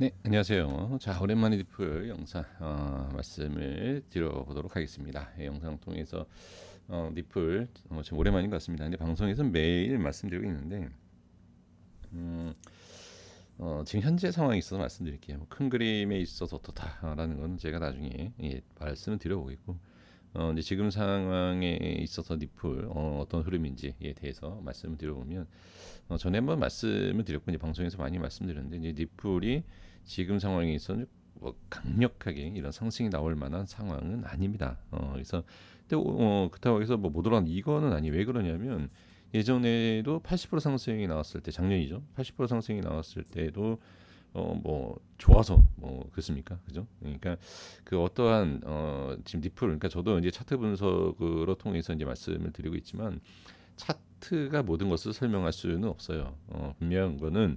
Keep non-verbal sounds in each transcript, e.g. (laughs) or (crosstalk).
네, 안녕하세요. 자, 오랜만에 디플 영상 어, 말씀을 드려보도록 하겠습니다. 이 영상 통해서 어, 디플 어, 지금 오랜만인 것 같습니다. 근데 방송에서 매일 말씀드리고 있는데 음, 어, 지금 현재 상황에 있어서 말씀드릴게요. 뭐 큰 그림에 있어서 어떻다라는 건 제가 나중에 예, 말씀을 드려보겠고 어, 이제 지금 상황에 있어서 니플 어, 어떤 흐름인지에 대해서 말씀을 드려보면 어, 전에 한번 말씀을 드렸고 이제 방송에서 많이 말씀드렸는데 이제 니플이 지금 상황에 있어서 뭐 강력하게 이런 상승이 나올 만한 상황은 아닙니다. 어, 그래서 근데 어, 그렇다고 해서 뭐못 올라간 이거는 아니 왜 그러냐면 예전에도 80% 상승이 나왔을 때 작년이죠. 80% 상승이 나왔을 때도 어 뭐 좋아서 뭐 그렇습니까? 그죠? 그러니까 그 어떠한 어 지금 니플 그러니까 저도 이제 차트 분석으로 통해서 이제 말씀을 드리고 있지만 차트가 모든 것을 설명할 수는 없어요. 어 분명한 거는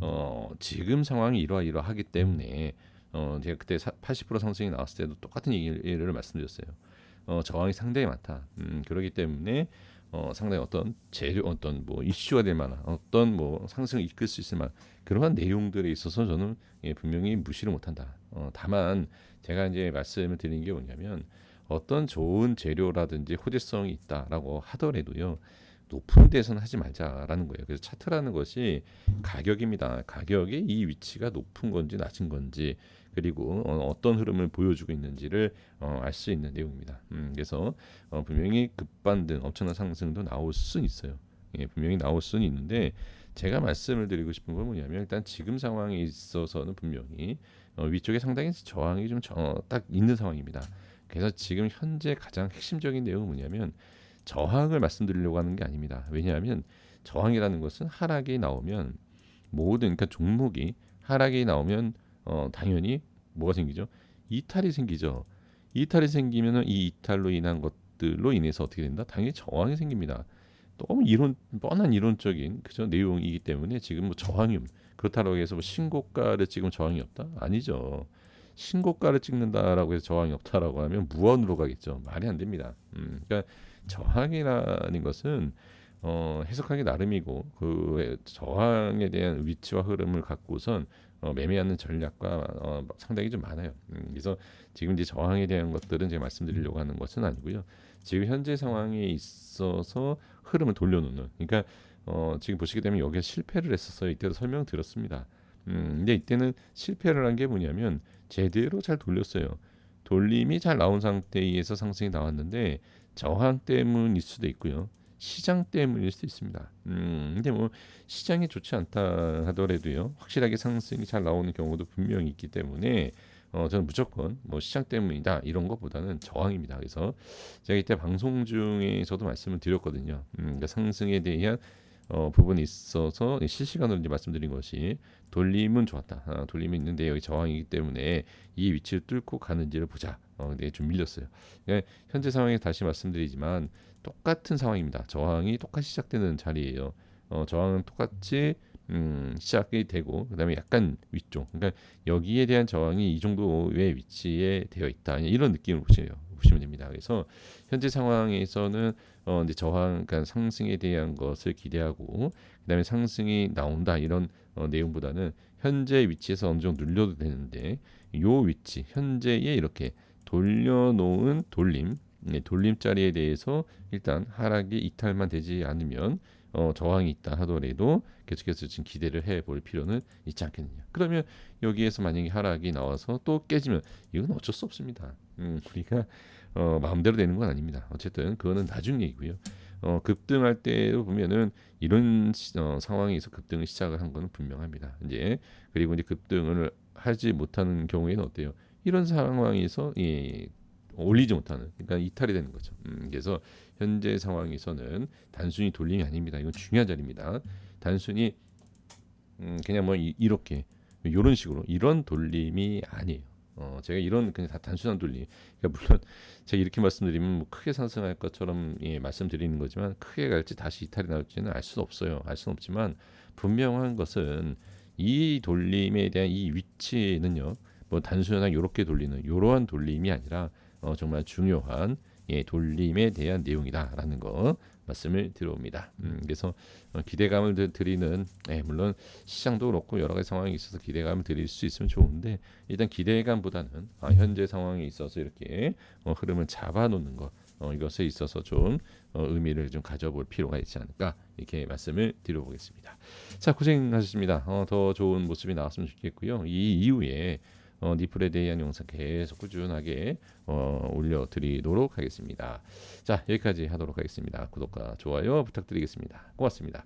어 지금 상황이 이러이러하기 때문에 어 제가 그때 80% 상승이 나왔을 때도 똑같은 얘기를 말씀드렸어요. 어 저항이 상당히 많다. 음 그러기 때문에 어, 상당히 어떤 재료 어떤 뭐 이슈가 될 만한 어떤 뭐 상승을 이끌 수 있을 만한 그러한 내용들에 있어서 저는 예, 분명히 무시를 못한다. 어, 다만 제가 이제 말씀을 드리는 게 뭐냐면 어떤 좋은 재료라든지 호재성이 있다라고 하더라도요. 높은 데서는 하지 말자라는 거예요. 그래서 차트라는 것이 가격입니다. 가격의 이 위치가 높은 건지 낮은 건지 그리고 어, 떤 흐름을 보여주고 있는지를 어, 알수 있는 내용입니다. 음, 그래서 어, 분명히 급반등, 엄청난 상승도 나올 수는 있어요. 예, 분명히 나올 수는 있는데 제가 말씀을 드리고 싶은 건 뭐냐면 일단 지금 상황에 있어서는 분명히 어, 위쪽에 상당히 저항이 좀딱 어, 있는 상황입니다. 그래서 지금 현재 가장 핵심적인 내용은 뭐냐면 저항을 말씀드리려고 하는 게 아닙니다. 왜냐하면 저항이라는 것은 하락이 나오면 모든 그러니까 종목이 하락이 나오면 어, 당연히 뭐가 생기죠? 이탈이 생기죠. 이탈이 생기면은 이 이탈로 인한 것들로 인해서 어떻게 된다? 당연히 저항이 생깁니다. 너무 이론 뻔한 이론적인 그죠 내용이기 때문에 지금 뭐 저항이 그렇다고 해서 뭐 신고가를 지금 저항이 없다? 아니죠. 신고가를 찍는다라고 해서 저항이 없다라고 하면 무언으로 가겠죠. 말이 안 됩니다. 음, 그러니까 저항이라는 것은 어, 해석하기 나름이고 그 저항에 대한 위치와 흐름을 갖고선 어, 매매하는 전략과 어, 상당히 좀 많아요. 음, 그래서 지금 이제 저항에 대한 것들은 제가 말씀드리려고 하는 것은 아니고요. 지금 현재 상황에 있어서 흐름을 돌려놓는. 그러니까 어, 지금 보시게 되면 여기에 실패를 했었어요. 이때도 설명 드렸습니다. 음, 근데 이때는 실패를 한 게 뭐냐면 제대로 잘 돌렸어요. 돌림이 잘 나온 상태에서 상승이 나왔는데 저항 때문일 수도 있고요. 시장 때문일 수도 있습니다. 음, 근데 뭐 시장이 좋지 않다 하더라도요, 확실하게 상승이 잘 나오는 경우도 분명히 있기 때문에 어, 저는 무조건 뭐 시장 때문이다 이런 것보다는 저항입니다. 그래서 제가 이때 방송 중에서도 말씀을 드렸거든요. 음, 그러니까 상승에 대한 어, 부분이 있어서 실시간으로 이제 말씀드린 것이 돌림은 좋았다. 아, 돌림이 있는데 여기 저항이기 때문에 이 위치를 뚫고 가는지를 보자. 어, 근데 좀 밀렸어요. 그러니까 현재 상황에 다시 말씀드리지만 똑같은 상황입니다. 저항이 똑같이 시작되는 자리예요. 어, 저항은 똑같이 음, 시작이 되고 그다음에 약간 위쪽. 그러니까 여기에 대한 저항이 이 정도의 위치에 되어 있다. 이런 느낌을 보세요. 보시면 됩니다. 그래서 현재 상황에서는 어 이제 저항, 그러니까 상승에 대한 것을 기대하고 그다음에 상승이 나온다 이런 어, 내용보다는 현재 위치에서 어느 정도 눌려도 되는데 요 위치 현재에 이렇게 돌려놓은 돌림 네, 돌림자리에 대해서 일단 하락이 이탈만 되지 않으면 어, 저항이 있다 하더라도 계속해서 지금 기대를 해 볼 필요는 있지 않겠느냐. 그러면 여기에서 만약에 하락이 나와서 또 깨지면 이건 어쩔 수 없습니다. 음, 우리가 어, 마음대로 되는 건 아닙니다. 어쨌든 그거는 나중 얘기고요. 어, 급등할 때도 보면은 이런 시, 어, 상황에서 급등을 시작을 한 거는 분명합니다. 이제 그리고 이제 급등을 하지 못하는 경우에는 어때요? 이런 상황에서 예, 올리지 못하는 그러니까 이탈이 되는 거죠. 음, 그래서 현재 상황에서는 단순히 돌림이 아닙니다. 이건 중요한 자리입니다. 단순히 음, 그냥 뭐 이, 렇게 이런 식으로 이런 돌림이 아니에요. 어, 제가 이런 그냥 다 단순한 돌림. 그러니까 물론 (laughs) 제가 이렇게 말씀드리면 뭐 크게 상승할 것처럼 예, 말씀드리는 거지만 크게 갈지 다시 이탈이 나올지는 알수 없어요. 알 수는 없지만 분명한 것은 이 돌림에 대한 이 위치는요. 뭐 단순하게 이렇게 돌리는 이러한 돌림이 아니라 어, 정말 중요한 예, 돌림에 대한 내용이다라는 거 말씀을 드려옵니다. 음, 그래서 어, 기대감을 드- 드리는 네, 물론 시장도 그렇고 여러 가지 상황이 있어서 기대감을 드릴 수 있으면 좋은데 일단 기대감보다는 아, 현재 상황에 있어서 이렇게 어, 흐름을 잡아놓는 것 어, 이것에 있어서 좀 어, 의미를 좀 가져볼 필요가 있지 않을까 이렇게 말씀을 드려보겠습니다. 자 고생하셨습니다. 어, 더 좋은 모습이 나왔으면 좋겠고요. 이 이후에 어, 니플에 대한 영상 계속 꾸준하게 어, 올려드리도록 하겠습니다. 자 여기까지 하도록 하겠습니다. 구독과 좋아요 부탁드리겠습니다. 고맙습니다.